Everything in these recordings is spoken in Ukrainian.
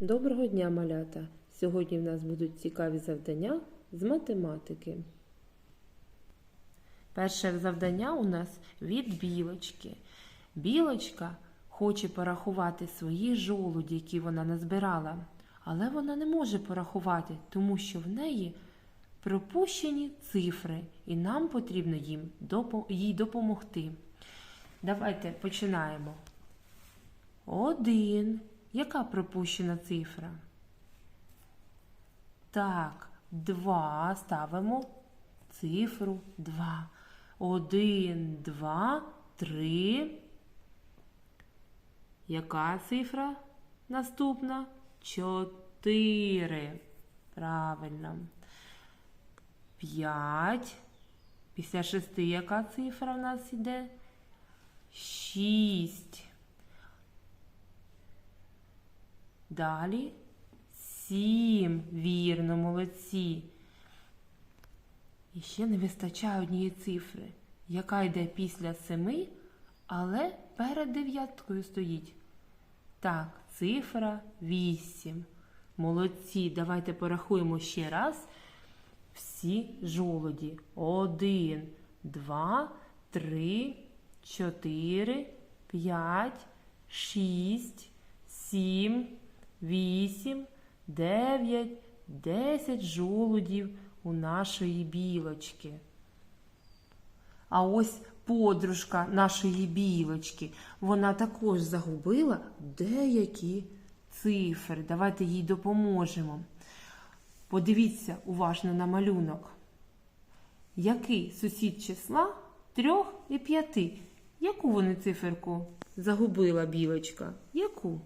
Доброго дня, малята! Сьогодні в нас будуть цікаві завдання з математики. Перше завдання у нас від білочки. Білочка хоче порахувати свої жолуді, які вона назбирала, але вона не може порахувати, тому що в неї пропущені цифри, і нам потрібно їм їй допомогти. Давайте починаємо. Один. Яка пропущена цифра? Так, два. Ставимо цифру два. Один, два, три. Яка цифра наступна? Чотири. Правильно. П'ять. Після шести яка цифра в нас іде? Шість. Далі сім. Вірно, молодці. І ще не вистачає однієї цифри, яка йде після семи, але перед дев'яткою стоїть. Так, цифра вісім. Молодці. Давайте порахуємо ще раз всі жолоді. Один, два, три, чотири, п'ять, шість, сім, вісім, дев'ять, десять жолудів у нашої білочки. А ось подружка нашої білочки, вона також загубила деякі цифри. Давайте їй допоможемо. Подивіться уважно на малюнок. Який сусід числа трьох і п'яти? Яку вони циферку загубила білочка? Яку?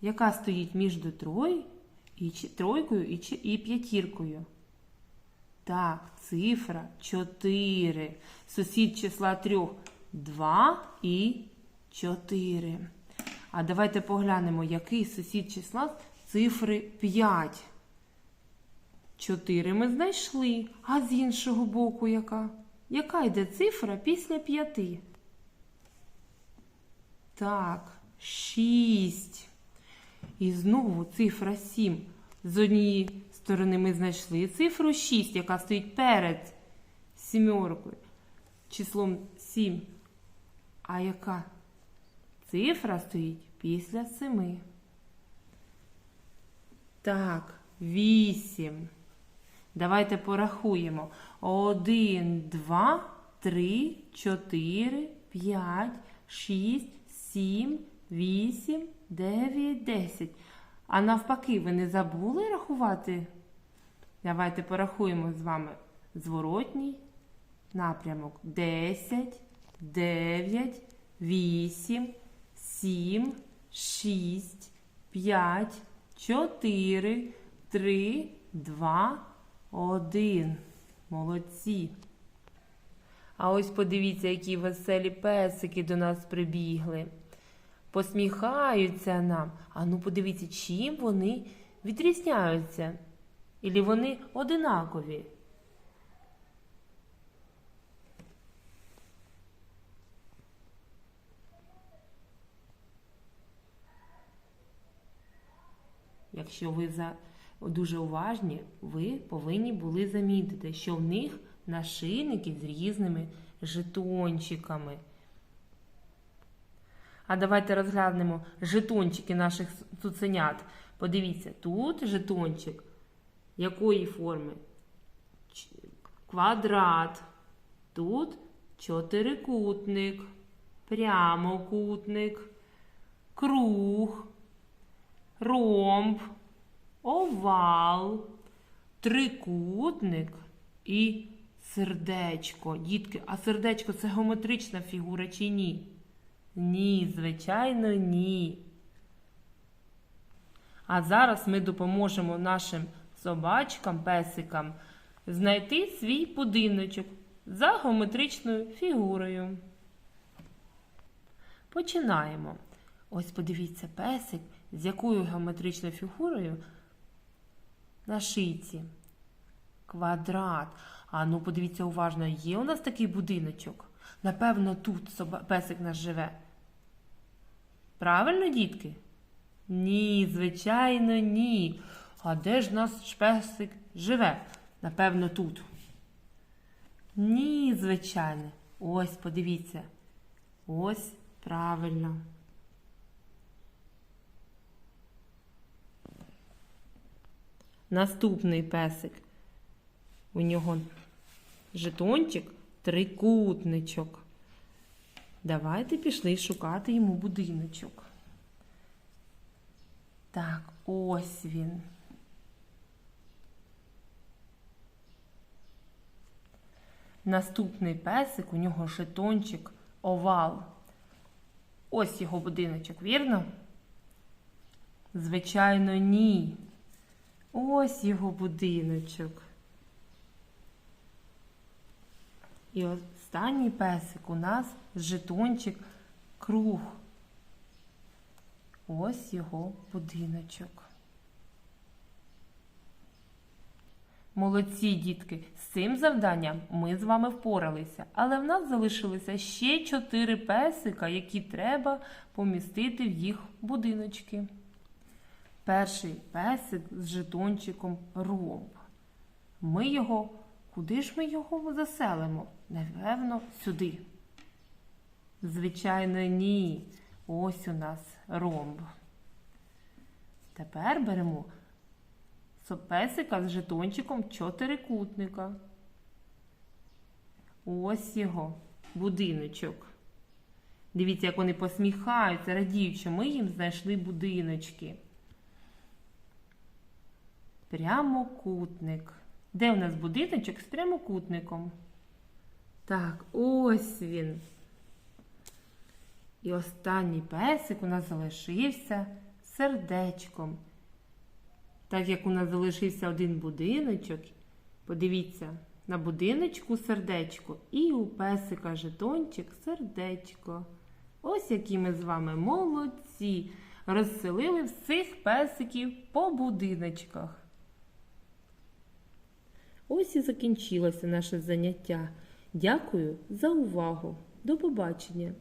Яка стоїть між трой, і, тройкою і, і п'ятіркою? Так, цифра 4. Сусід числа трьох 2 і 4. А давайте поглянемо, який сусід числа цифри 5. 4 ми знайшли. А з іншого боку яка? Яка йде цифра після 5? Так, 6. І знову цифра 7. З однієї сторони ми знайшли цифру 6, яка стоїть перед сімеркою, числом 7. А яка цифра стоїть після 7? Так, 8. Давайте порахуємо. 1, 2, 3, 4, 5, 6, 7, 8, 9, 10. А навпаки, ви не забули рахувати? Давайте порахуємо з вами зворотній напрямок. 10, 9, 8, 7, 6, 5, 4, 3, 2, 1. Молодці. А ось подивіться, які веселі песики до нас прибігли. Посміхаються нам. А ну подивіться, чим вони відрізняються. Ілі вони одинакові. Якщо ви за дуже уважні, ви повинні були замітити, що в них нашийники з різними жетончиками. А давайте розглянемо жетончики наших цуценят. Подивіться, тут жетончик якої форми? Квадрат. Тут чотирикутник, прямокутник, круг, ромб, овал, трикутник і сердечко. Дітки, а сердечко це геометрична фігура чи ні? Ні, звичайно, ні. А зараз ми допоможемо нашим собачкам, песикам знайти свій будиночок за геометричною фігурою. Починаємо. Ось подивіться песик, з якою геометричною фігурою на шийці. Квадрат. А ну подивіться уважно, є у нас такий будиночок. Напевно, тут песик наш живе. Правильно, дітки? Ні, звичайно, ні. А де ж наш песик живе? Напевно, тут. Ні, звичайно. Ось, подивіться. Ось правильно. Наступний песик. У нього жетончик трикутничок. Давайте пішли шукати йому будиночок. Так, ось він. Наступний песик, у нього жетончик овал. Ось його будиночок, вірно? Звичайно, ні. Ось його будиночок. І останній песик у нас жетончик круг. Ось його будиночок. Молодці, дітки, з цим завданням ми з вами впоралися, але в нас залишилося ще чотири песика, які треба помістити в їх будиночки. Перший песик з жетончиком ромб. Ми його, куди ж ми його заселимо? Напевно, сюди. Звичайно, ні. Ось у нас ромб. Тепер беремо песика з жетончиком чотирикутника. Ось його будиночок. Дивіться, як вони посміхаються, радіють, що ми їм знайшли будиночки. Прямокутник. Де у нас будиночок з прямокутником? Так, ось він. І останній песик у нас залишився сердечком. Так як у нас залишився один будиночок, подивіться, на будиночку сердечко і у песика жетончик сердечко. Ось які ми з вами молодці. Розселили всіх песиків по будиночках. Ось і закінчилося наше заняття. Дякую за увагу. До побачення!